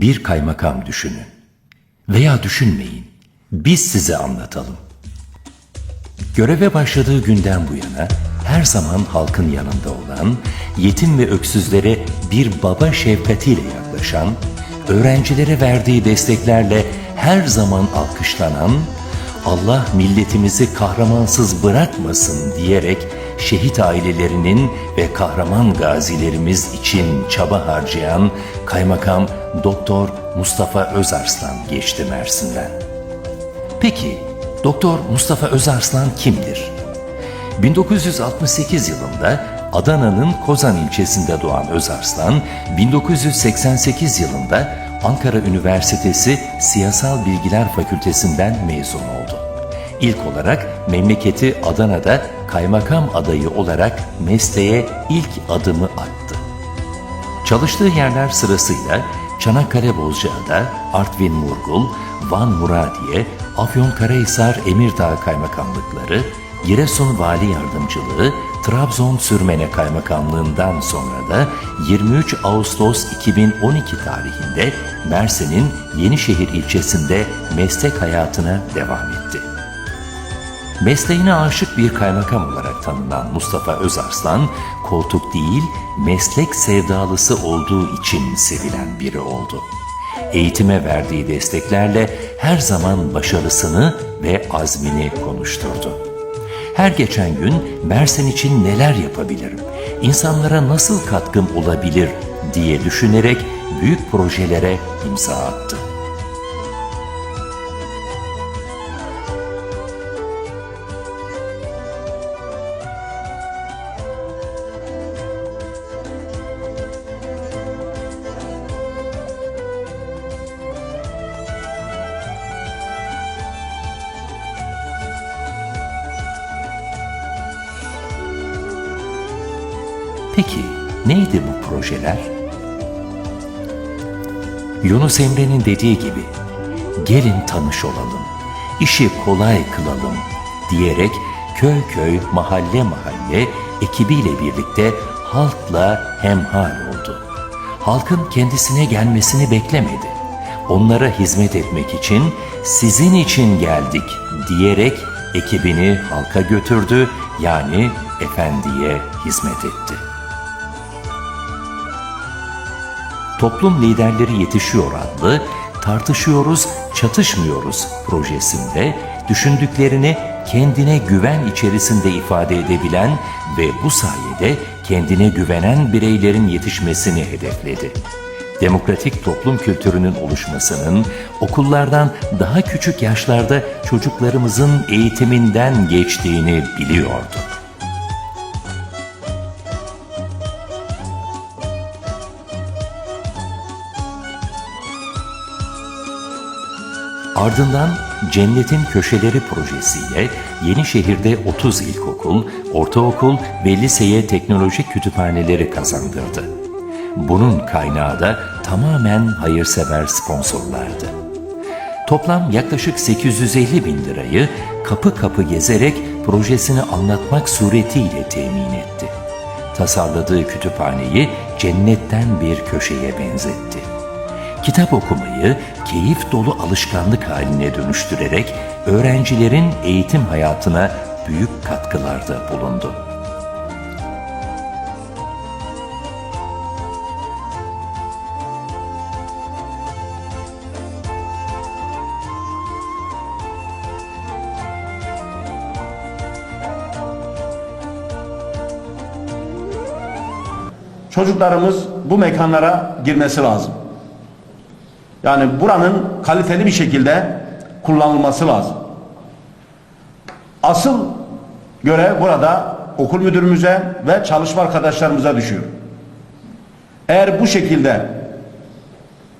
Bir kaymakam düşünün. Veya düşünmeyin. Biz size anlatalım. Göreve başladığı günden bu yana her zaman halkın yanında olan, yetim ve öksüzlere bir baba şefkatiyle yaklaşan, öğrencilere verdiği desteklerle her zaman alkışlanan, Allah milletimizi kahramansız bırakmasın diyerek şehit ailelerinin ve kahraman gazilerimiz için çaba harcayan Kaymakam Doktor Mustafa Özarslan geçti Mersin'den. Peki Doktor Mustafa Özarslan kimdir? 1968 yılında Adana'nın Kozan ilçesinde doğan Özarslan, 1988 yılında Ankara Üniversitesi Siyasal Bilgiler Fakültesinden mezun oldu. İlk olarak memleketi Adana'da kaymakam adayı olarak mesleğe ilk adımı attı. Çalıştığı yerler sırasıyla Çanakkale Bozcaada, Artvin Murgul, Van Muradiye, Afyonkarahisar Emirdağ Kaymakamlıkları, Giresun Vali Yardımcılığı, Trabzon Sürmene Kaymakamlığından sonra da 23 Ağustos 2012 tarihinde Mersin'in Yenişehir ilçesinde meslek hayatına devam etti. Mesleğine aşık bir kaymakam olarak tanınan Mustafa Özarslan, koltuk değil, meslek sevdalısı olduğu için sevilen biri oldu. Eğitime verdiği desteklerle her zaman başarısını ve azmini konuşturdu. Her geçen gün Mersin için neler yapabilirim, insanlara nasıl katkım olabilir diye düşünerek büyük projelere imza attı. Peki neydi bu projeler? Yunus Emre'nin dediği gibi gelin tanış olalım, işi kolay kılalım diyerek köy köy mahalle mahalle ekibiyle birlikte halkla hemhal oldu. Halkın kendisine gelmesini beklemedi. Onlara hizmet etmek için sizin için geldik diyerek ekibini halka götürdü yani efendiye hizmet etti. Toplum Liderleri Yetişiyor adlı Tartışıyoruz, Çatışmıyoruz projesinde düşündüklerini kendine güven içerisinde ifade edebilen ve bu sayede kendine güvenen bireylerin yetişmesini hedefledi. Demokratik toplum kültürünün oluşmasının okullardan daha küçük yaşlarda çocuklarımızın eğitiminden geçtiğini biliyordu. Ardından Cennetin Köşeleri projesiyle Yenişehir'de 30 ilkokul, ortaokul ve liseye teknolojik kütüphaneleri kazandırdı. Bunun kaynağı da tamamen hayırsever sponsorlardı. Toplam yaklaşık 850 bin lirayı kapı kapı gezerek projesini anlatmak suretiyle temin etti. Tasarladığı kütüphaneyi cennetten bir köşeye benzetti kitap okumayı keyif dolu alışkanlık haline dönüştürerek öğrencilerin eğitim hayatına büyük katkılarda bulundu. Çocuklarımız bu mekanlara girmesi lazım. Yani buranın kaliteli bir şekilde kullanılması lazım. Asıl görev burada okul müdürümüze ve çalışma arkadaşlarımıza düşüyor. Eğer bu şekilde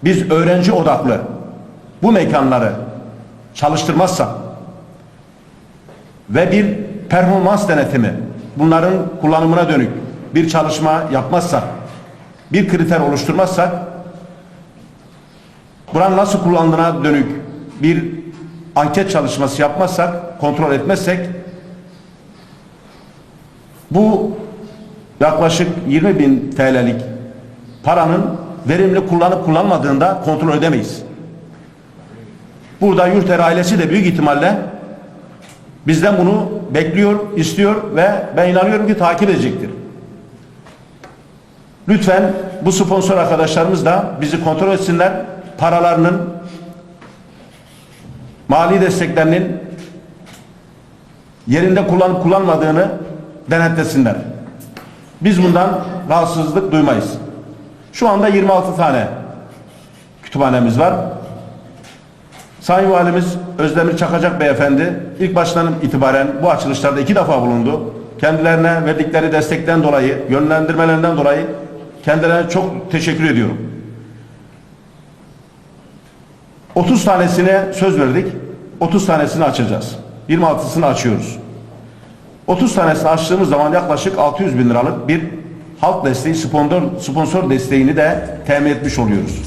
biz öğrenci odaklı bu mekanları çalıştırmazsak ve bir performans denetimi bunların kullanımına dönük bir çalışma yapmazsak bir kriter oluşturmazsak buranın nasıl kullandığına dönük bir anket çalışması yapmazsak, kontrol etmezsek bu yaklaşık 20 bin TL'lik paranın verimli kullanıp kullanmadığında kontrol edemeyiz. Burada Yurter ailesi de büyük ihtimalle bizden bunu bekliyor, istiyor ve ben inanıyorum ki takip edecektir. Lütfen bu sponsor arkadaşlarımız da bizi kontrol etsinler. Paralarının, mali desteklerinin yerinde kullanıp kullanmadığını denetlesinler. Biz bundan rahatsızlık duymayız. Şu anda 26 tane kütüphanemiz var. Sayın Valimiz Özdemir Çakacak Beyefendi ilk baştan itibaren bu açılışlarda iki defa bulundu. Kendilerine verdikleri destekten dolayı, yönlendirmelerinden dolayı kendilerine çok teşekkür ediyorum. 30 tanesine söz verdik. 30 tanesini açacağız. 26'sını açıyoruz. 30 tanesini açtığımız zaman yaklaşık 600 bin liralık bir halk desteği, sponsor, sponsor desteğini de temin etmiş oluyoruz.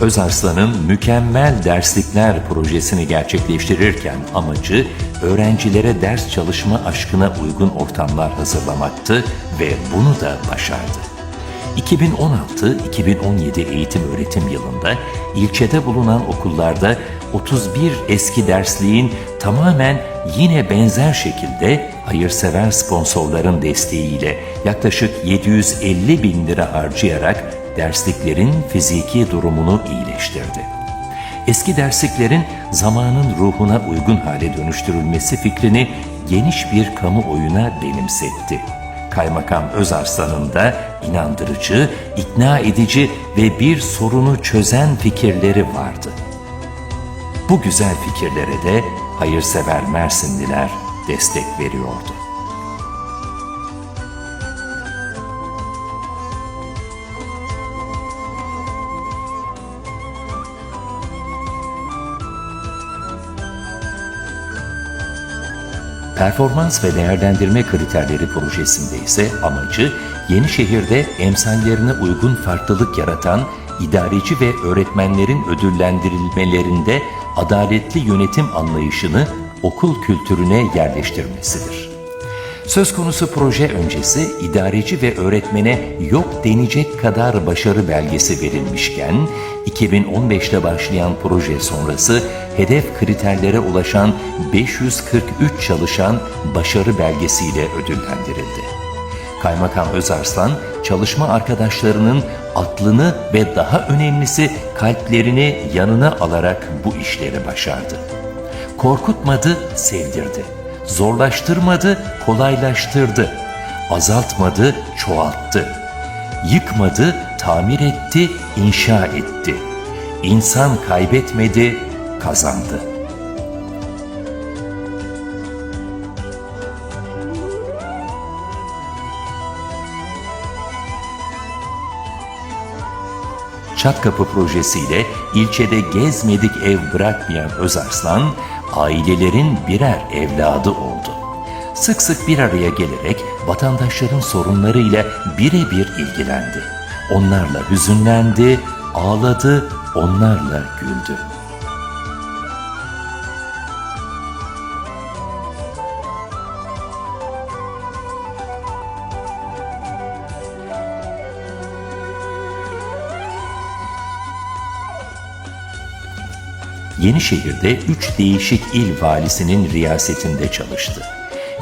Özarslan'ın mükemmel derslikler projesini gerçekleştirirken amacı öğrencilere ders çalışma aşkına uygun ortamlar hazırlamaktı ve bunu da başardı. 2016-2017 eğitim öğretim yılında ilçede bulunan okullarda 31 eski dersliğin tamamen yine benzer şekilde hayırsever sponsorların desteğiyle yaklaşık 750 bin lira harcayarak dersliklerin fiziki durumunu iyileştirdi. Eski dersliklerin zamanın ruhuna uygun hale dönüştürülmesi fikrini geniş bir kamuoyuna benimsetti. Kaymakam Özarslan'ın da inandırıcı, ikna edici ve bir sorunu çözen fikirleri vardı. Bu güzel fikirlere de hayırsever Mersinliler destek veriyordu. Performans ve değerlendirme kriterleri projesinde ise amacı Yenişehir'de emsallerine uygun farklılık yaratan idareci ve öğretmenlerin ödüllendirilmelerinde adaletli yönetim anlayışını okul kültürüne yerleştirmesidir. Söz konusu proje öncesi idareci ve öğretmene yok denecek kadar başarı belgesi verilmişken 2015'te başlayan proje sonrası hedef kriterlere ulaşan 543 çalışan başarı belgesiyle ödüllendirildi. Kaymakam Özarslan çalışma arkadaşlarının aklını ve daha önemlisi kalplerini yanına alarak bu işleri başardı. Korkutmadı, sevdirdi. Zorlaştırmadı, kolaylaştırdı. Azaltmadı, çoğalttı. Yıkmadı, tamir etti, inşa etti. İnsan kaybetmedi, kazandı. Çatkapı projesiyle ilçede gezmedik ev bırakmayan Özarslan, ailelerin birer evladı oldu. Sık sık bir araya gelerek vatandaşların sorunlarıyla birebir ilgilendi. Onlarla hüzünlendi, ağladı, onlarla güldü. Yenişehir'de üç değişik il valisinin riyasetinde çalıştı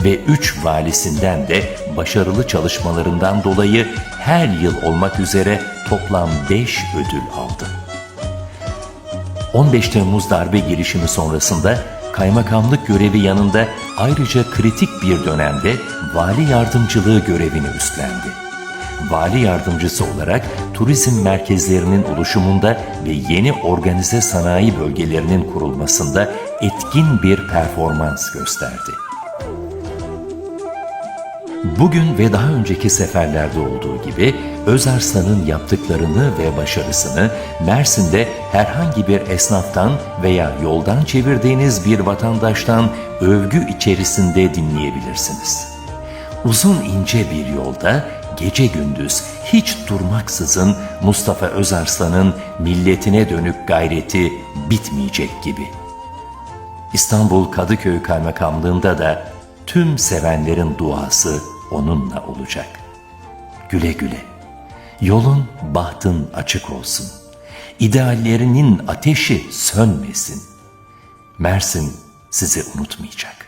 ve üç valisinden de başarılı çalışmalarından dolayı her yıl olmak üzere toplam 5 ödül aldı. 15 Temmuz darbe girişimi sonrasında kaymakamlık görevi yanında ayrıca kritik bir dönemde vali yardımcılığı görevini üstlendi. Vali yardımcısı olarak turizm merkezlerinin oluşumunda ve yeni organize sanayi bölgelerinin kurulmasında etkin bir performans gösterdi. Bugün ve daha önceki seferlerde olduğu gibi Özarslan'ın yaptıklarını ve başarısını Mersin'de herhangi bir esnaftan veya yoldan çevirdiğiniz bir vatandaştan övgü içerisinde dinleyebilirsiniz. Uzun ince bir yolda gece gündüz hiç durmaksızın Mustafa Özarslan'ın milletine dönük gayreti bitmeyecek gibi. İstanbul Kadıköy Kaymakamlığında da tüm sevenlerin duası onunla olacak. Güle güle. Yolun, bahtın açık olsun. İdeallerinin ateşi sönmesin. Mersin sizi unutmayacak.